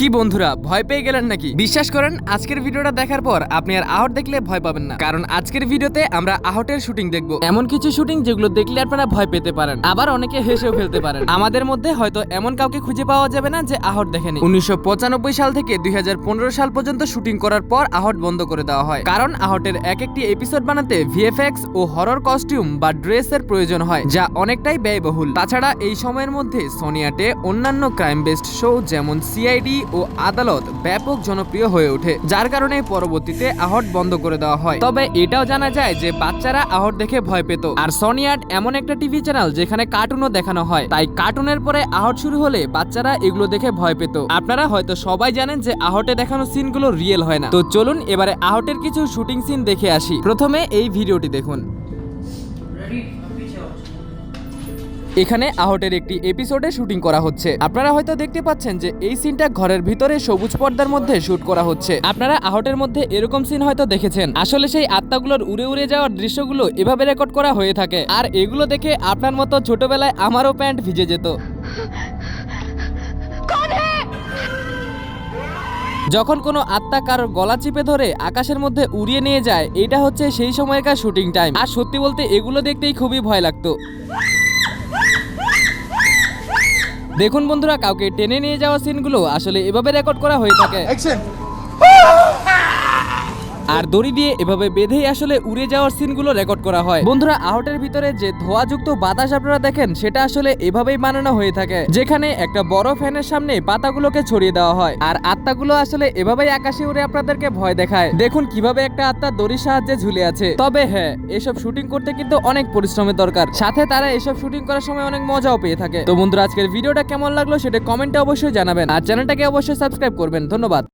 কি বন্ধুরা, ভয় পেয়ে গেলেন নাকি? বিশ্বাস করেন, আজকের ভিডিওটা দেখার পর আপনি আর আহট দেখলে ভয় পাবেন না। কারণ আজকের ভিডিওতে আমরা আহটের শুটিং দেখব। এমন কিছু শুটিং যেগুলো দেখলে আপনারা ভয় পেতে পারেন। আবার অনেকে হেসেও ফেলতে পারেন। আমাদের মধ্যে হয়তো এমন কাউকে খুঁজে পাওয়া যাবে না যে আহট দেখেনি। উনিশশো পঁচানব্বই সাল থেকে দু হাজার পনেরো সাল পর্যন্ত শুটিং করার পর আহট বন্ধ করে দেওয়া হয়। কারণ আহটের এক একটি এপিসোড বানাতে ভিএফএক্স ও হরর কস্টিউম বা ড্রেসের প্রয়োজন হয়, যা অনেকটাই ব্যয়বহুল। তাছাড়া এই সময়ের মধ্যে সোনিয়াটে অন্যান্য ক্রাইম বেসড শো যেমন সিআইডি ও আদালত ব্যাপক জনপ্রিয় হয়ে ওঠে, যার কারণে পরবর্তীতে আহট বন্ধ করে দেওয়া হয়। তবে এটাও জানা যায় যে বাচ্চারা আহট দেখে ভয় পেত। আর সোনিয়াট এমন একটা টিভি চ্যানেল যেখানে কার্টুনও দেখানো হয়। তাই কার্টুনের পরে আহট শুরু হলে বাচ্চারা এগুলো দেখে ভয় পেত। আপনারা হয়তো সবাই জানেন যে আহটে দেখানো সিনগুলো রিয়েল হয় না। তো চলুন এবারে আহটের কিছু শুটিং সিন দেখে আসি। প্রথমে এই ভিডিওটি দেখুন। এখানে আহটের একটি এপিসোডে শুটিং করা হচ্ছে। আপনারা হয়তো দেখতে পাচ্ছেন যে এই সিনটা ঘরের ভিতরে সবুজ পর্দার মধ্যে শুট করা হচ্ছে। আপনারা আহটের মধ্যে এরকম সিন হয়তো দেখেছেন। আসলে সেই আত্মাগুলোর উড়ে উড়ে যাওয়ার দৃশ্যগুলো এভাবে রেকর্ড করা হয়ে থাকে। আর এগুলো দেখে আপনার মতো ছোটবেলায় আমারও প্যান্ট ভিজে যেত। যখন কোনো আত্মা কারোর গলা চিপে ধরে আকাশের মধ্যে উড়িয়ে নিয়ে যায়, এটা হচ্ছে সেই সময়কার শুটিং টাইম আর সত্যি বলতে এগুলো দেখতেই খুবই ভয় লাগতো। দেখুন বন্ধুরা কাউকে টেনে নিয়ে যাওয়া সিনগুলো আসলে এভাবে রেকর্ড করা হয়ে থাকে। আর দড়ি দিয়ে এভাবে বেঁধেই আসলে উড়ে যাওয়ার সিনগুলো রেকর্ড করা হয়। বন্ধুরা আহটের ভিতরে যে ধোয়াযুক্ত বাতাস আপনারা দেখেন, সেটা আসলে এভাবেই বানানো হয়ে থাকে, যেখানে একটা বড় ফ্যানের সামনে পাতাগুলোকে ছড়িয়ে দেওয়া হয়। আর আত্মাগুলো আসলে এভাবেই আকাশে উড়ে আপনাদেরকে ভয় দেখায়। দেখুন কীভাবে একটা আত্মা দড়ির সাহায্যে ঝুলে আছে। তবে হ্যাঁ এসব শুটিং করতে কিন্তু অনেক পরিশ্রমের দরকার। সাথে তারা এসব শুটিং করার সময় অনেক মজাও পেয়ে থাকে। তো বন্ধুরা, আজকের ভিডিওটা কেমন লাগল সেটা কমেন্টে অবশ্যই জানাবেন। আর চ্যানেলটাকে অবশ্যই সাবস্ক্রাইব করবেন। ধন্যবাদ।